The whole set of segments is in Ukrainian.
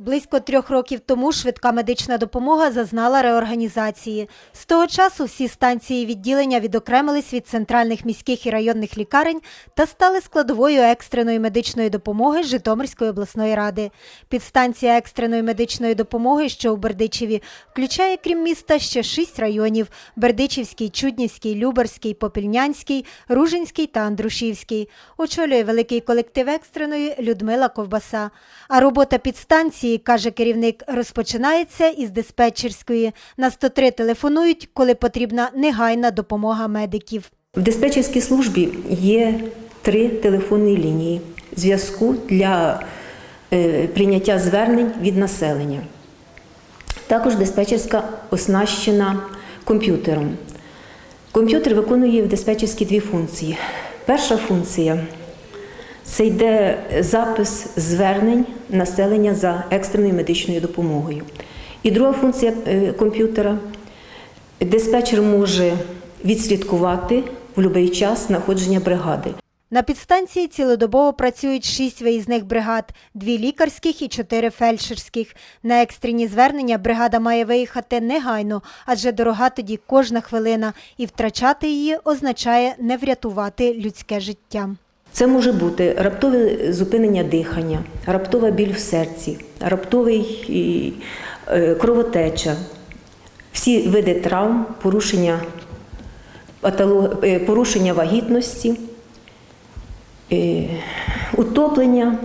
Близько трьох років тому швидка медична допомога зазнала реорганізації. З того часу всі станції відділення відокремились від центральних міських і районних лікарень та стали складовою екстреної медичної допомоги Житомирської обласної ради. Підстанція екстреної медичної допомоги, що у Бердичеві, включає крім міста ще шість районів: Бердичівський, Чуднівський, Люберський, Попільнянський, Ружинський та Андрушівський. Очолює великий колектив екстреної Людмила Ковбаса. А робота підстанції, каже керівник, розпочинається із диспетчерської. На 103 телефонують, коли потрібна негайна допомога медиків. В диспетчерській службі є три телефонні лінії зв'язку для е, прийняття звернень від населення. Також диспетчерська оснащена комп'ютером. Комп'ютер виконує в диспетчерській дві функції. Перша функція це йде запис звернень населення за екстреною медичною допомогою. І друга функція е, комп'ютера диспетчер може відслідкувати в будь-який час знаходження бригади. На підстанції цілодобово працюють шість виїзних бригад, дві лікарських і чотири фельдшерських. На екстрені звернення бригада має виїхати негайно, адже дорога тоді кожна хвилина, і втрачати її означає не врятувати людське життя. Це може бути раптове зупинення дихання, раптова біль в серці, раптовий е, кровотеча, всі види травм, порушення, е, порушення вагітності, е, утоплення,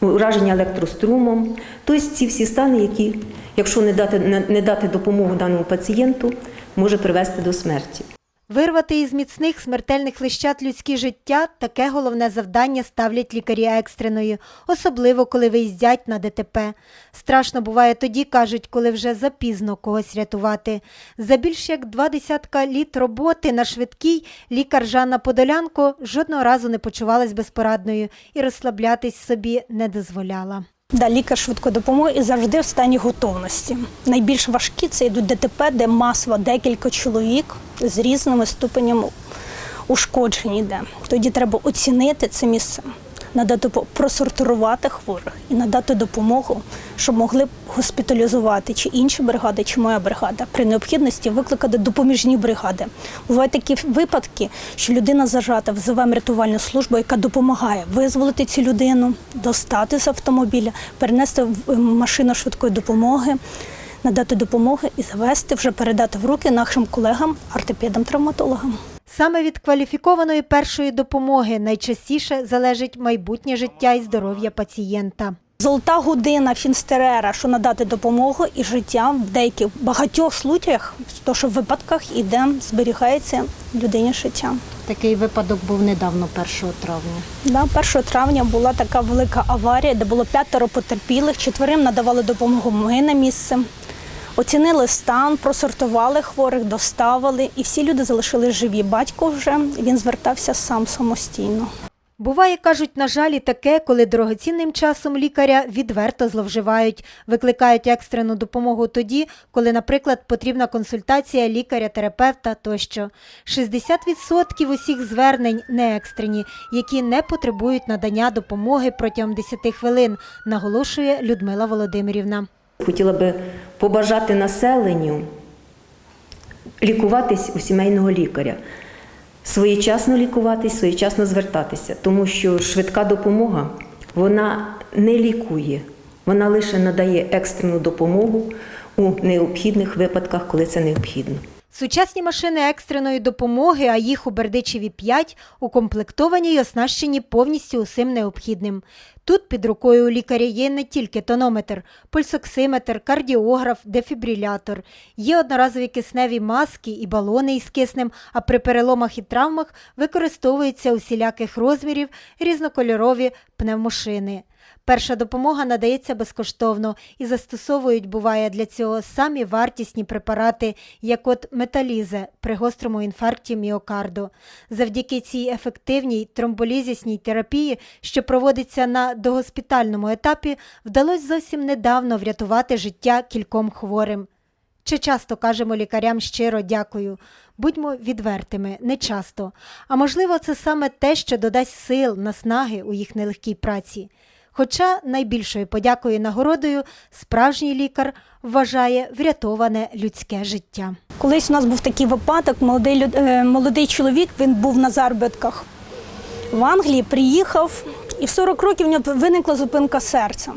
ураження електрострумом. Тобто ці всі стани, які, якщо не дати, не дати допомогу даному пацієнту, може привести до смерті. Вирвати із міцних смертельних лищат людські життя – таке головне завдання ставлять лікарі екстреної, особливо коли виїздять на ДТП. Страшно буває тоді, кажуть, коли вже запізно когось рятувати. За більш як два десятка літ роботи на швидкій лікар Жанна Подолянко жодного разу не почувалась безпорадною і розслаблятись собі не дозволяла. Да, лікар швидкої допомоги і завжди в стані готовності. Найбільш важкі це йдуть ДТП, де масово декілька чоловік з різними ступенями ушкоджень йде. Тоді треба оцінити це місце, надати просортувати хворих і надати допомогу, щоб могли госпіталізувати чи інші бригади, чи моя бригада. При необхідності викликати допоміжні бригади. Бувають такі випадки, що людина зажата, взиваємо рятувальну службу, яка допомагає визволити цю людину, достати з автомобіля, перенести в машину швидкої допомоги. Надати допомогу і завести, вже передати в руки нашим колегам, ортопедам-травматологам. Саме від кваліфікованої першої допомоги найчастіше залежить майбутнє життя і здоров'я пацієнта. Золота година фінстерера, що надати допомогу і життя в деяких багатьох случаях, то що в випадках іде, зберігається людині життя. Такий випадок був недавно, 1 травня. Да, 1 травня була така велика аварія, де було п'ятеро потерпілих, четверим надавали допомогу ми на місце. Оцінили стан, просортували хворих, доставили, і всі люди залишились живі. Батько вже він звертався сам самостійно. Буває, кажуть, на жаль, і таке, коли дорогоцінним часом лікаря відверто зловживають, викликають екстрену допомогу тоді, коли, наприклад, потрібна консультація лікаря-терапевта тощо. 60% усіх звернень не екстрені, які не потребують надання допомоги протягом 10 хвилин, наголошує Людмила Володимирівна. Хотіла би побажати населенню лікуватись у сімейного лікаря, своєчасно лікуватись, своєчасно звертатися, тому що швидка допомога вона не лікує, вона лише надає екстрену допомогу у необхідних випадках, коли це необхідно. Сучасні машини екстреної допомоги, а їх у Бердичеві 5, укомплектовані й оснащені повністю усім необхідним. Тут під рукою у лікаря є не тільки тонометр, пульсоксиметр, кардіограф, дефібрилятор. Є одноразові кисневі маски і балони із киснем, а при переломах і травмах використовуються усіляких розмірів різнокольорові пневмошини. Перша допомога надається безкоштовно і застосовують, буває, для цього самі вартісні препарати, як от металізе при гострому інфаркті міокарду. Завдяки цій ефективній тромболізісній терапії, що проводиться на догоспітальному етапі, вдалося зовсім недавно врятувати життя кільком хворим. Чи часто кажемо лікарям щиро дякую? Будьмо відвертими, не часто. А можливо, це саме те, що додасть сил, наснаги у їх нелегкій праці. Хоча найбільшою подякою і нагородою справжній лікар вважає врятоване людське життя. Колись у нас був такий випадок, молодий, люд- е, молодий чоловік, він був на заробітках в Англії, приїхав, і в 40 років в нього виникла зупинка серця.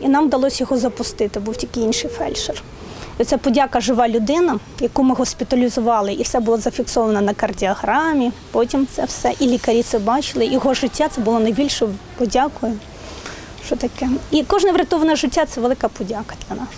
І нам вдалося його запустити, був тільки інший фельдшер. І це подяка жива людина, яку ми госпіталізували, і все було зафіксовано на кардіограмі. Потім це все. І лікарі це бачили. Його життя це було найбільшою подякою. Що таке? І кожне врятоване життя це велика подяка для нас.